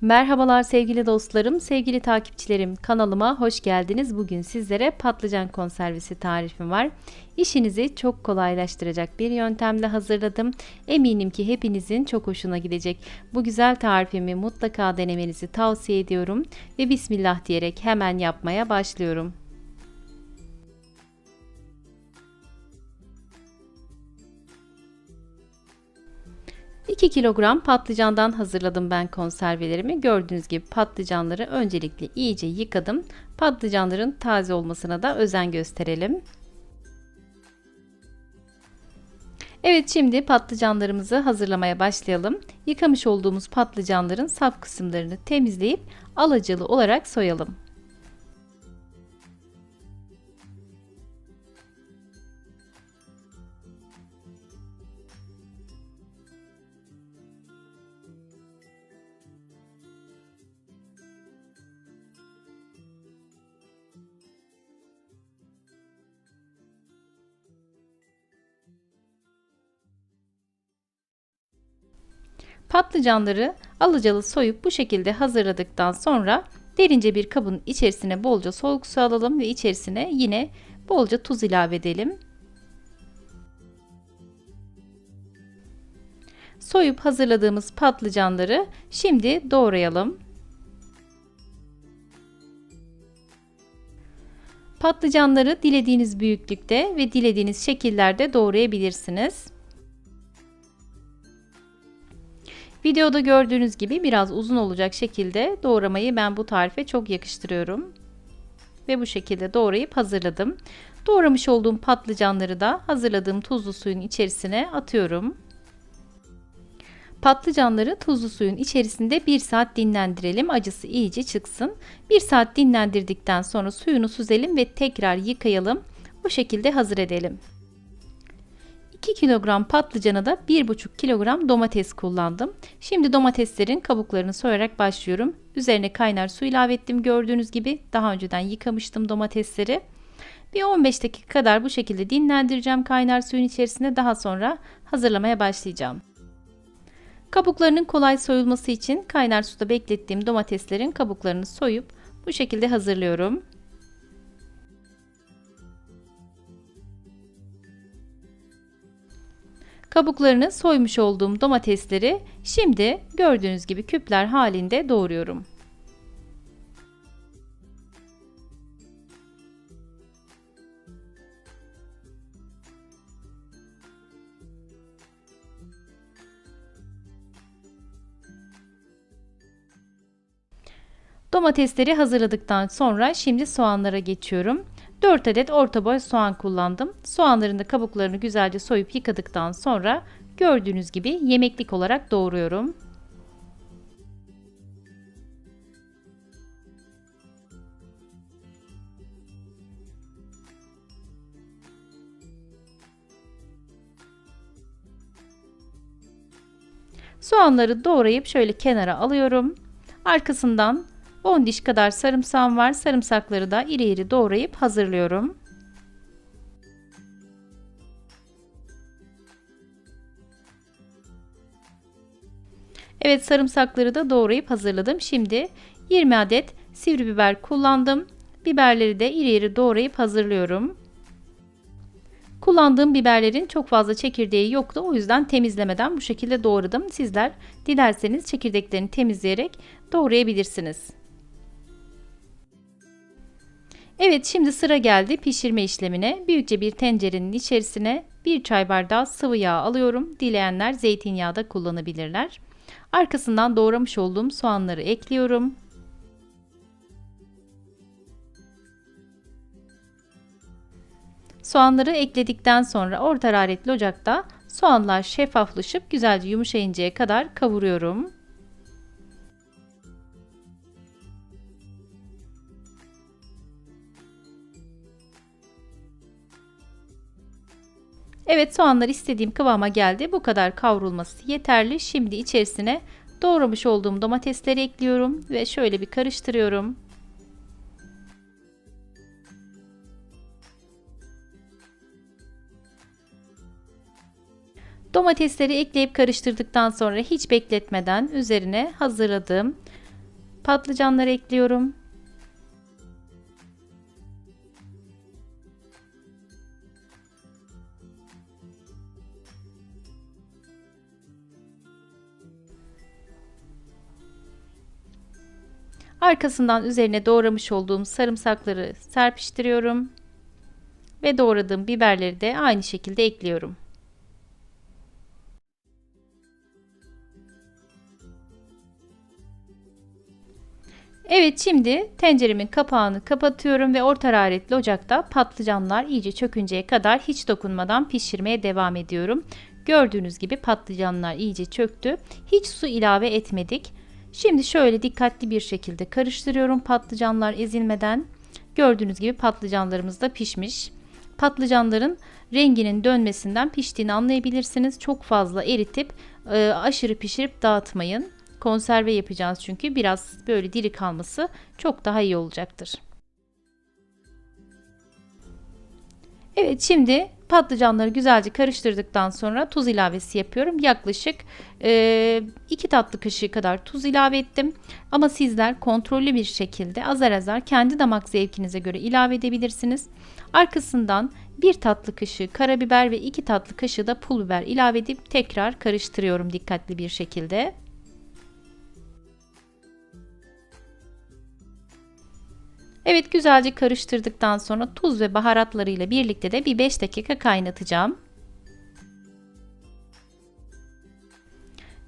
Merhabalar sevgili dostlarım, sevgili takipçilerim. Kanalıma hoş geldiniz. Bugün sizlere patlıcan konservesi tarifim var. İşinizi çok kolaylaştıracak bir yöntemle hazırladım. Eminim ki hepinizin çok hoşuna gidecek. Bu güzel tarifimi mutlaka denemenizi tavsiye ediyorum ve bismillah diyerek hemen yapmaya başlıyorum. 2 kilogram patlıcandan hazırladım ben konservelerimi. Gördüğünüz gibi patlıcanları öncelikle iyice yıkadım. Patlıcanların taze olmasına da özen gösterelim. Evet şimdi patlıcanlarımızı hazırlamaya başlayalım. Yıkamış olduğumuz patlıcanların sap kısımlarını temizleyip alacalı olarak soyalım. Patlıcanları alıcalı soyup bu şekilde hazırladıktan sonra derince bir kabın içerisine bolca soğuk su alalım ve içerisine yine bolca tuz ilave edelim. Soyup hazırladığımız patlıcanları şimdi doğrayalım. Patlıcanları dilediğiniz büyüklükte ve dilediğiniz şekillerde doğrayabilirsiniz. Videoda gördüğünüz gibi biraz uzun olacak şekilde doğramayı ben bu tarife çok yakıştırıyorum. Ve bu şekilde doğrayıp hazırladım. Doğramış olduğum patlıcanları da hazırladığım tuzlu suyun içerisine atıyorum. Patlıcanları tuzlu suyun içerisinde 1 saat dinlendirelim. Acısı iyice çıksın. 1 saat dinlendirdikten sonra suyunu süzelim ve tekrar yıkayalım. Bu şekilde hazır edelim. 2 kilogram patlıcana da 1,5 kilogram domates kullandım. Şimdi domateslerin kabuklarını soyarak başlıyorum. Üzerine kaynar su ilave ettim gördüğünüz gibi. Daha önceden yıkamıştım domatesleri. Bir 15 dakika kadar bu şekilde dinlendireceğim kaynar suyun içerisinde. Daha sonra hazırlamaya başlayacağım. Kabuklarının kolay soyulması için kaynar suda beklettiğim domateslerin kabuklarını soyup bu şekilde hazırlıyorum. Kabuklarını soymuş olduğum domatesleri şimdi gördüğünüz gibi küpler halinde doğruyorum. Domatesleri hazırladıktan sonra şimdi soğanlara geçiyorum. 4 adet orta boy soğan kullandım. Soğanların da kabuklarını güzelce soyup yıkadıktan sonra gördüğünüz gibi yemeklik olarak doğruyorum. Soğanları doğrayıp şöyle kenara alıyorum. Arkasından 10 diş kadar sarımsağım var. Sarımsakları da iri iri doğrayıp hazırlıyorum. Evet sarımsakları da doğrayıp hazırladım. Şimdi 20 adet sivri biber kullandım. Biberleri de iri iri doğrayıp hazırlıyorum. Kullandığım biberlerin çok fazla çekirdeği yoktu. O yüzden temizlemeden bu şekilde doğradım. Sizler dilerseniz çekirdeklerini temizleyerek doğrayabilirsiniz. Evet şimdi sıra geldi pişirme işlemine. Büyükçe bir tencerenin içerisine bir çay bardağı sıvı yağ alıyorum. Dileyenler zeytinyağı da kullanabilirler. Arkasından doğramış olduğum soğanları ekliyorum. Soğanları ekledikten sonra orta hararetli ocakta soğanlar şeffaflaşıp güzelce yumuşayıncaya kadar kavuruyorum. Evet soğanlar istediğim kıvama geldi. Bu kadar kavrulması yeterli. Şimdi içerisine doğramış olduğum domatesleri ekliyorum ve şöyle bir karıştırıyorum. Domatesleri ekleyip karıştırdıktan sonra hiç bekletmeden üzerine hazırladığım patlıcanları ekliyorum. Arkasından üzerine doğramış olduğum sarımsakları serpiştiriyorum. Ve doğradığım biberleri de aynı şekilde ekliyorum. Evet şimdi tenceremin kapağını kapatıyorum ve orta hararetli ocakta patlıcanlar iyice çökünceye kadar hiç dokunmadan pişirmeye devam ediyorum. Gördüğünüz gibi patlıcanlar iyice çöktü. Hiç su ilave etmedik. Şimdi şöyle dikkatli bir şekilde karıştırıyorum patlıcanlar ezilmeden. Gördüğünüz gibi patlıcanlarımız da pişmiş. Patlıcanların renginin dönmesinden piştiğini anlayabilirsiniz. Çok fazla eritip e, aşırı pişirip dağıtmayın. Konserve yapacağız çünkü biraz böyle diri kalması çok daha iyi olacaktır. Evet şimdi patlıcanları güzelce karıştırdıktan sonra tuz ilavesi yapıyorum. Yaklaşık 2 e, tatlı kaşığı kadar tuz ilave ettim. Ama sizler kontrollü bir şekilde azar azar kendi damak zevkinize göre ilave edebilirsiniz. Arkasından 1 tatlı kaşığı karabiber ve 2 tatlı kaşığı da pul biber ilave edip tekrar karıştırıyorum dikkatli bir şekilde. Evet güzelce karıştırdıktan sonra tuz ve baharatlarıyla birlikte de bir 5 dakika kaynatacağım.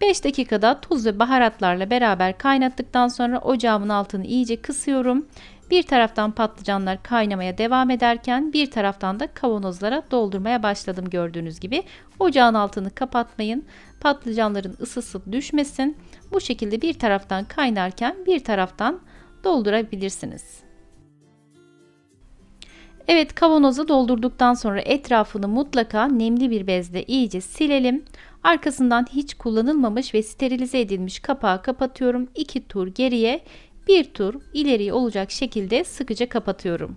5 dakikada tuz ve baharatlarla beraber kaynattıktan sonra ocağımın altını iyice kısıyorum. Bir taraftan patlıcanlar kaynamaya devam ederken bir taraftan da kavanozlara doldurmaya başladım gördüğünüz gibi. Ocağın altını kapatmayın. Patlıcanların ısısı düşmesin. Bu şekilde bir taraftan kaynarken bir taraftan doldurabilirsiniz. Evet kavanozu doldurduktan sonra etrafını mutlaka nemli bir bezle iyice silelim. Arkasından hiç kullanılmamış ve sterilize edilmiş kapağı kapatıyorum. 2 tur geriye, bir tur ileriye olacak şekilde sıkıca kapatıyorum.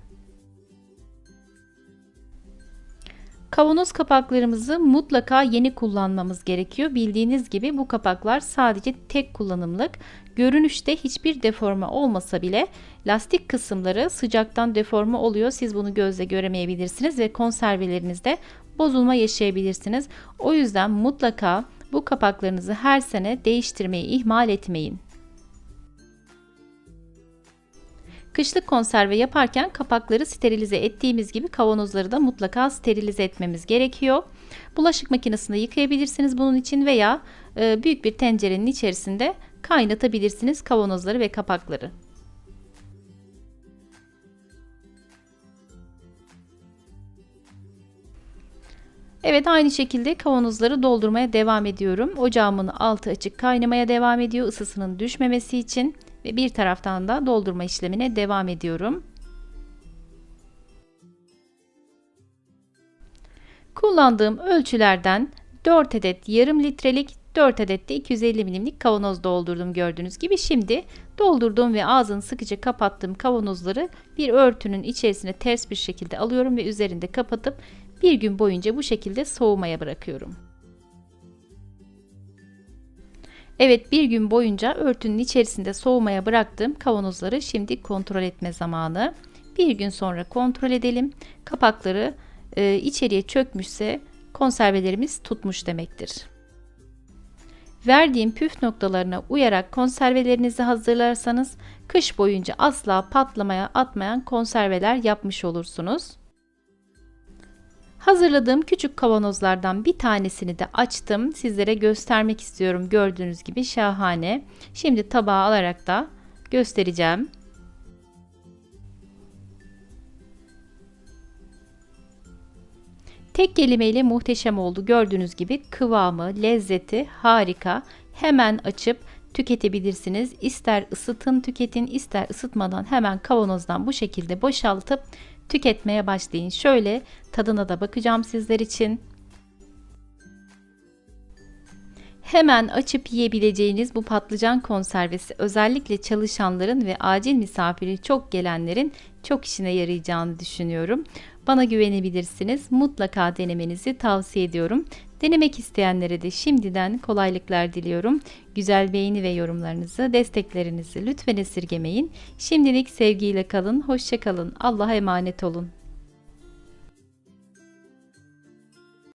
Kavanoz kapaklarımızı mutlaka yeni kullanmamız gerekiyor. Bildiğiniz gibi bu kapaklar sadece tek kullanımlık. Görünüşte hiçbir deforme olmasa bile lastik kısımları sıcaktan deforme oluyor. Siz bunu gözle göremeyebilirsiniz ve konservelerinizde bozulma yaşayabilirsiniz. O yüzden mutlaka bu kapaklarınızı her sene değiştirmeyi ihmal etmeyin. Kışlık konserve yaparken kapakları sterilize ettiğimiz gibi kavanozları da mutlaka sterilize etmemiz gerekiyor. Bulaşık makinesinde yıkayabilirsiniz bunun için veya e, büyük bir tencerenin içerisinde kaynatabilirsiniz kavanozları ve kapakları. Evet aynı şekilde kavanozları doldurmaya devam ediyorum. Ocağımın altı açık kaynamaya devam ediyor ısısının düşmemesi için ve bir taraftan da doldurma işlemine devam ediyorum. Kullandığım ölçülerden 4 adet yarım litrelik 4 adet de 250 milimlik kavanoz doldurdum gördüğünüz gibi. Şimdi doldurduğum ve ağzını sıkıca kapattığım kavanozları bir örtünün içerisine ters bir şekilde alıyorum ve üzerinde kapatıp bir gün boyunca bu şekilde soğumaya bırakıyorum. Evet bir gün boyunca örtünün içerisinde soğumaya bıraktığım kavanozları şimdi kontrol etme zamanı. Bir gün sonra kontrol edelim. Kapakları e, içeriye çökmüşse konservelerimiz tutmuş demektir. Verdiğim püf noktalarına uyarak konservelerinizi hazırlarsanız kış boyunca asla patlamaya atmayan konserveler yapmış olursunuz. Hazırladığım küçük kavanozlardan bir tanesini de açtım. Sizlere göstermek istiyorum. Gördüğünüz gibi şahane. Şimdi tabağa alarak da göstereceğim. Tek kelimeyle muhteşem oldu. Gördüğünüz gibi kıvamı, lezzeti harika. Hemen açıp tüketebilirsiniz. İster ısıtın tüketin, ister ısıtmadan hemen kavanozdan bu şekilde boşaltıp tüketmeye başlayın. Şöyle tadına da bakacağım sizler için. Hemen açıp yiyebileceğiniz bu patlıcan konservesi özellikle çalışanların ve acil misafiri çok gelenlerin çok işine yarayacağını düşünüyorum. Bana güvenebilirsiniz. Mutlaka denemenizi tavsiye ediyorum. Denemek isteyenlere de şimdiden kolaylıklar diliyorum. Güzel beğeni ve yorumlarınızı, desteklerinizi lütfen esirgemeyin. Şimdilik sevgiyle kalın, hoşça kalın. Allah'a emanet olun.